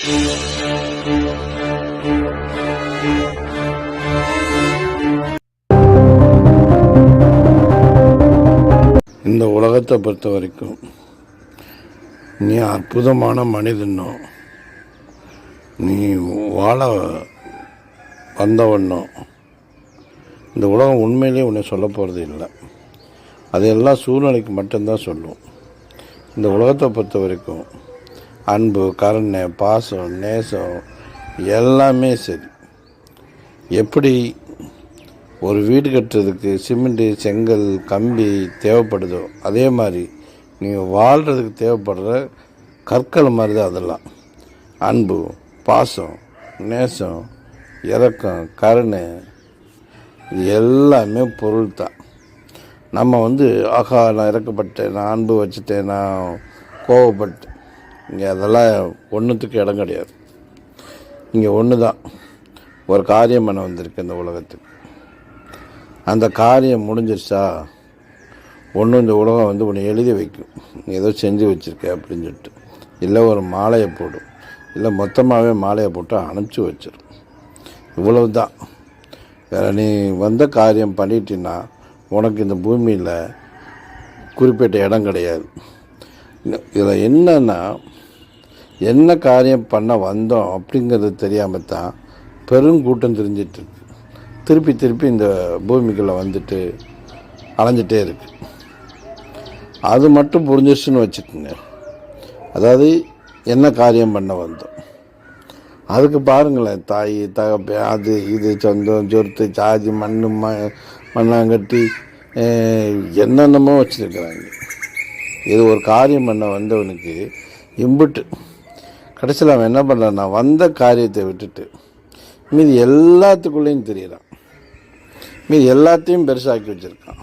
இந்த உலகத்தை பொறுத்த வரைக்கும் நீ அற்புதமான மனிதனோ நீ வாழ வந்தவண்ணோ இந்த உலகம் உண்மையிலேயே உன்னை சொல்ல போகிறது இல்லை. அது எல்லா சூழ்நிலைக்கு மட்டும்தான் சொல்லும். இந்த உலகத்தை பொறுத்த வரைக்கும் அன்பு கருணை பாசம் நேசம் எல்லாமே சரி. எப்படி ஒரு வீடு கட்டுறதுக்கு சிமெண்ட்டு செங்கல் கம்பி தேவைப்படுதோ அதே மாதிரி நீங்கள் வாழ்கிறதுக்கு தேவைப்படுற கற்கள் மாதிரி தான் அதெல்லாம். அன்பு பாசம் நேசம் இறக்கம் கருணை இது எல்லாமே பொருள் தான். நம்ம வந்து ஆகா நான் இறக்கப்பட்டேன் நான் அன்பு வச்சுட்டேன் நான் கோவப்பட்டேன். இங்கே அதெல்லாம் ஒன்றுத்துக்கு இடம் கிடையாது. இங்கே ஒன்று தான் ஒரு காரியம் பண்ண வந்திருக்கு இந்த உலகத்துக்கு. அந்த காரியம் முடிஞ்சிருச்சா? ஒன்று இந்த உலகம் வந்து உன்னை எழுதி வைக்கும். நீ ஏதோ செஞ்சு வச்சுருக்க அப்படின்னு சொல்லிட்டு. இல்லை ஒரு மாலையை போடும் இல்லை மொத்தமாகவே மாலையை போட்டு அனுப்பிச்சி வச்சிடும் இவ்வளவு தான் வேறு நீ வந்த காரியம் பண்ணிட்டீன்னா உனக்கு இந்த பூமியில் குறிப்பிட்ட இடம் கிடையாது. இதில் என்னன்னா என்ன காரியம் பண்ண வந்தோம் அப்படிங்கிறது தெரியாமல் தான் பெருங்கூட்டம் தெரிஞ்சிட்டு இருக்கு. திருப்பி திருப்பி இந்த பூமிக்குள்ளே வந்துட்டு அலைஞ்சிட்டே இருக்கு. அது மட்டும் புரிஞ்சிருச்சுன்னு வச்சுக்கோங்க. அதாவது என்ன காரியம் பண்ண வந்தோம். அதுக்கு பாருங்களேன் தாய் தகப்ப அது இது சொந்தம் சொத்து சாதி மண் ம மண்ணாங்கட்டி என்னென்னமோ வச்சுருக்குறாங்க. இது ஒரு காரியம் பண்ண வந்தவனுக்கு இம்புட்டு. கடைசியில் அவன் என்ன பண்ணுறான்னா வந்த காரியத்தை விட்டுட்டு மீதி எல்லாத்துக்குள்ளேயும் தெரியிறான். மீதி எல்லாத்தையும் பெருசாக்கி வச்சுருக்கான்.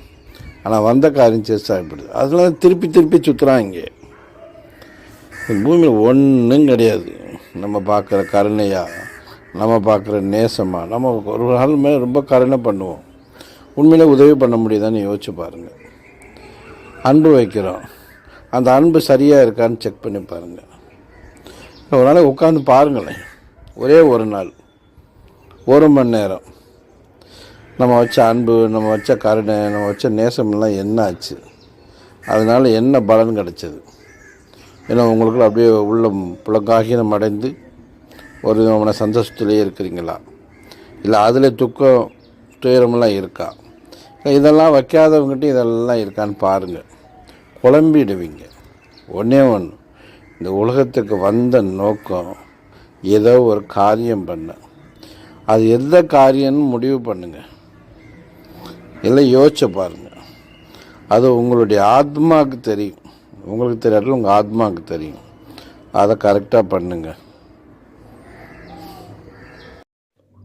ஆனால் வந்த காரியம் பெருசாகிப்படுது அதெல்லாம் திருப்பி திருப்பி சுற்றுறான் இங்கே. பூமியில் ஒன்றும் கிடையாது. நம்ம பார்க்குற கருணையாக நம்ம பார்க்குற நேசமாக நம்ம ஒரு நாள் மேலே ரொம்ப கருணை பண்ணுவோம். உண்மையிலே உதவி பண்ண முடியுதான்னு யோசிச்சு பாருங்கள் அன்பு வைக்கிறோம். அந்த அன்பு சரியாக இருக்கான்னு செக் பண்ணி பாருங்கள் ஒரு நாளைக்கு உட்காந்து பாருங்களேன். ஒரே ஒரு நாள். ஒரு மணி நேரம். நம்ம வச்ச அன்பு நம்ம வச்ச கருணை நம்ம வச்ச நேசமெல்லாம் என்ன ஆச்சு? அதனால் என்ன பலன் கிடைச்சது? ஏன்னா உங்களுக்கு அப்படியே உள்ள புலங்காகினம் அடைந்து ஒரு விதமான சந்தோஷத்துலேயே இருக்கிறீங்களா? இல்லை அதில் துக்கம் துயரமெல்லாம் இருக்கா? இதெல்லாம் வைக்காதவங்ககிட்ட இதெல்லாம் இருக்கான்னு பாருங்கள் குழம்பிடுவீங்க. ஒன்றே ஒன்று இந்த உலகத்துக்கு வந்த நோக்கம் ஏதோ ஒரு காரியம் பண்ண. அது எந்த காரியம்னு முடிவு பண்ணுங்க. இல்லை யோசிச்சு பாருங்க. அது உங்களுடைய ஆத்மாவுக்கு தெரியும். உங்களுக்கு தெரியாட்டில் உங்கள் ஆத்மாவுக்கு தெரியும். அதை கரெக்டாக பண்ணுங்க.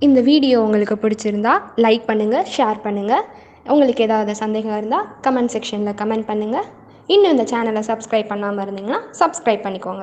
இந்த வீடியோ உங்களுக்கு பிடிச்சிருந்தா லைக் பண்ணுங்கள் ஷேர் பண்ணுங்கள் உங்களுக்கு ஏதாவது சந்தேகம் இருந்தால் கமெண்ட் செக்ஷனில் கமெண்ட் பண்ணுங்கள் இன்னும் இந்த சேனலை சப்ஸ்கிரைப் பண்ணாமல் இருந்தீங்கன்னா சப்ஸ்கிரைப் பண்ணிக்கோங்க.